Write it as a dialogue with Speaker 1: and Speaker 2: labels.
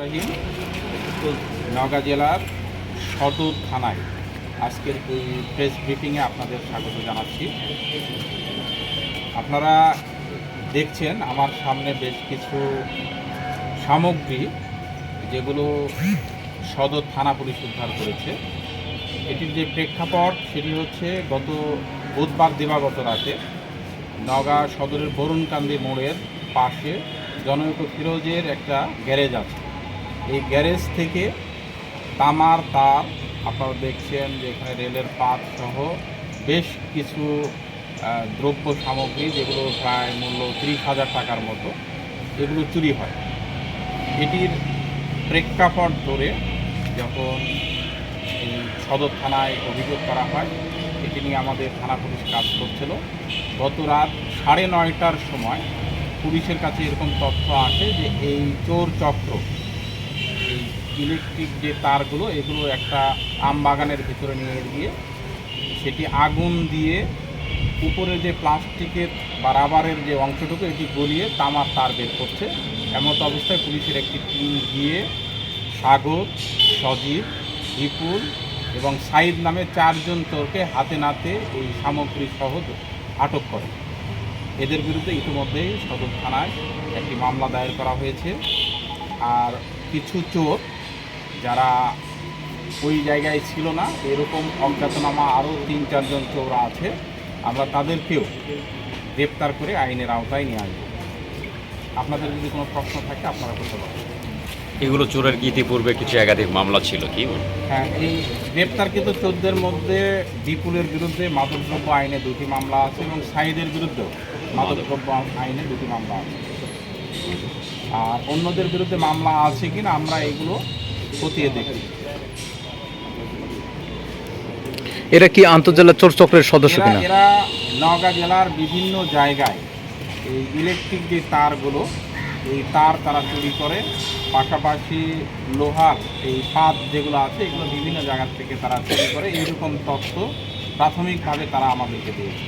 Speaker 1: রহিম জেলার সদর থানায় আজকের এই প্রেস ব্রিফিংয়ে আপনাদের স্বাগত জানাচ্ছি। আপনারা দেখছেন আমার সামনে বেশ কিছু সামগ্রী যেগুলো সদর থানা পুলিশ উদ্ধার করেছে। এটির যে প্রেক্ষাপট সেটি হচ্ছে গত বুধবার দিবাগত রাতে নওগাঁ সদরের বরুণকান্দি মোড়ের পাশে জনৈক ফিরোজের একটা গ্যারেজ আছে। এই গ্যারেজ থেকে তামার তার, আপনারা দেখছেন যে এখানে রেলের পাত সহ বেশ কিছু দ্রব্য সামগ্রী যেগুলো প্রায় মূল্য ত্রিশ হাজার টাকার মতো, এগুলো চুরি হয়। এটির প্রেক্ষাপট ধরে যখন এই সদর থানায় অভিযোগ করা হয়, এটি নিয়ে আমাদের থানা পুলিশ কাজ করছিল। গত রাত সাড়ে নয়টার সময় পুলিশের কাছে এরকম তথ্য আসে যে এই চোর চক্র ইলেকট্রিক যে তারগুলো, এগুলো একটা আম বাগানের ভিতরে নিয়ে গিয়ে সেটি আগুন দিয়ে উপরে যে প্লাস্টিকের বা রাবারের যে অংশটুকু, এটি গলিয়ে তামার তার বের করছে। এমত অবস্থায় পুলিশের একটি টিম গিয়ে সাগর, সজীব, বিপুল এবং সাইদ নামে চারজন চোরকে হাতে নাতে এই সামগ্রী সহ আটক করে। এদের বিরুদ্ধে ইতিমধ্যেই সদর থানায় একটি মামলা দায়ের করা হয়েছে। আর কিছু চোর যারা ওই জায়গায় ছিল না এরকম অজ্ঞাতনামা আরও তিন চারজন চোর আছে আমরা তাদেরকেও গ্রেপ্তার করে আইনের আওতায় নিয়ে আসব। আপনাদের যদি কোনো প্রশ্ন থাকে আপনারা করতে পারেন।
Speaker 2: এগুলো চোরের কি ইতিপূর্বে কিছু একাধিক মামলা ছিল কি?
Speaker 1: হ্যাঁ এই গ্রেপ্তারকৃত চোদ্দের মধ্যে বিপুলের বিরুদ্ধে মাদকদ্রব্য আইনে দুটি মামলা আছে এবং সাইদের বিরুদ্ধেও মাদকদ্রব্য আইনে দুটি মামলা আছে। আর অন্যদের বিরুদ্ধে মামলা আছে কিনা আমরা এগুলো খতিয়ে দেখি।
Speaker 3: এরা কি আন্তর্জেলা চোর চক্রের সদস্য কিনা?
Speaker 1: এরা নওগাঁ জেলার বিভিন্ন জায়গায় এই ইলেকট্রিক যে তারগুলো এই তার তারা চুরি করে পাশাপাশি লোহার এই পাত যেগুলো আছে এগুলো বিভিন্ন জায়গা থেকে তারা চুরি করে এইরকম তথ্য প্রাথমিকভাবে তারা আমাদেরকে দিয়েছে।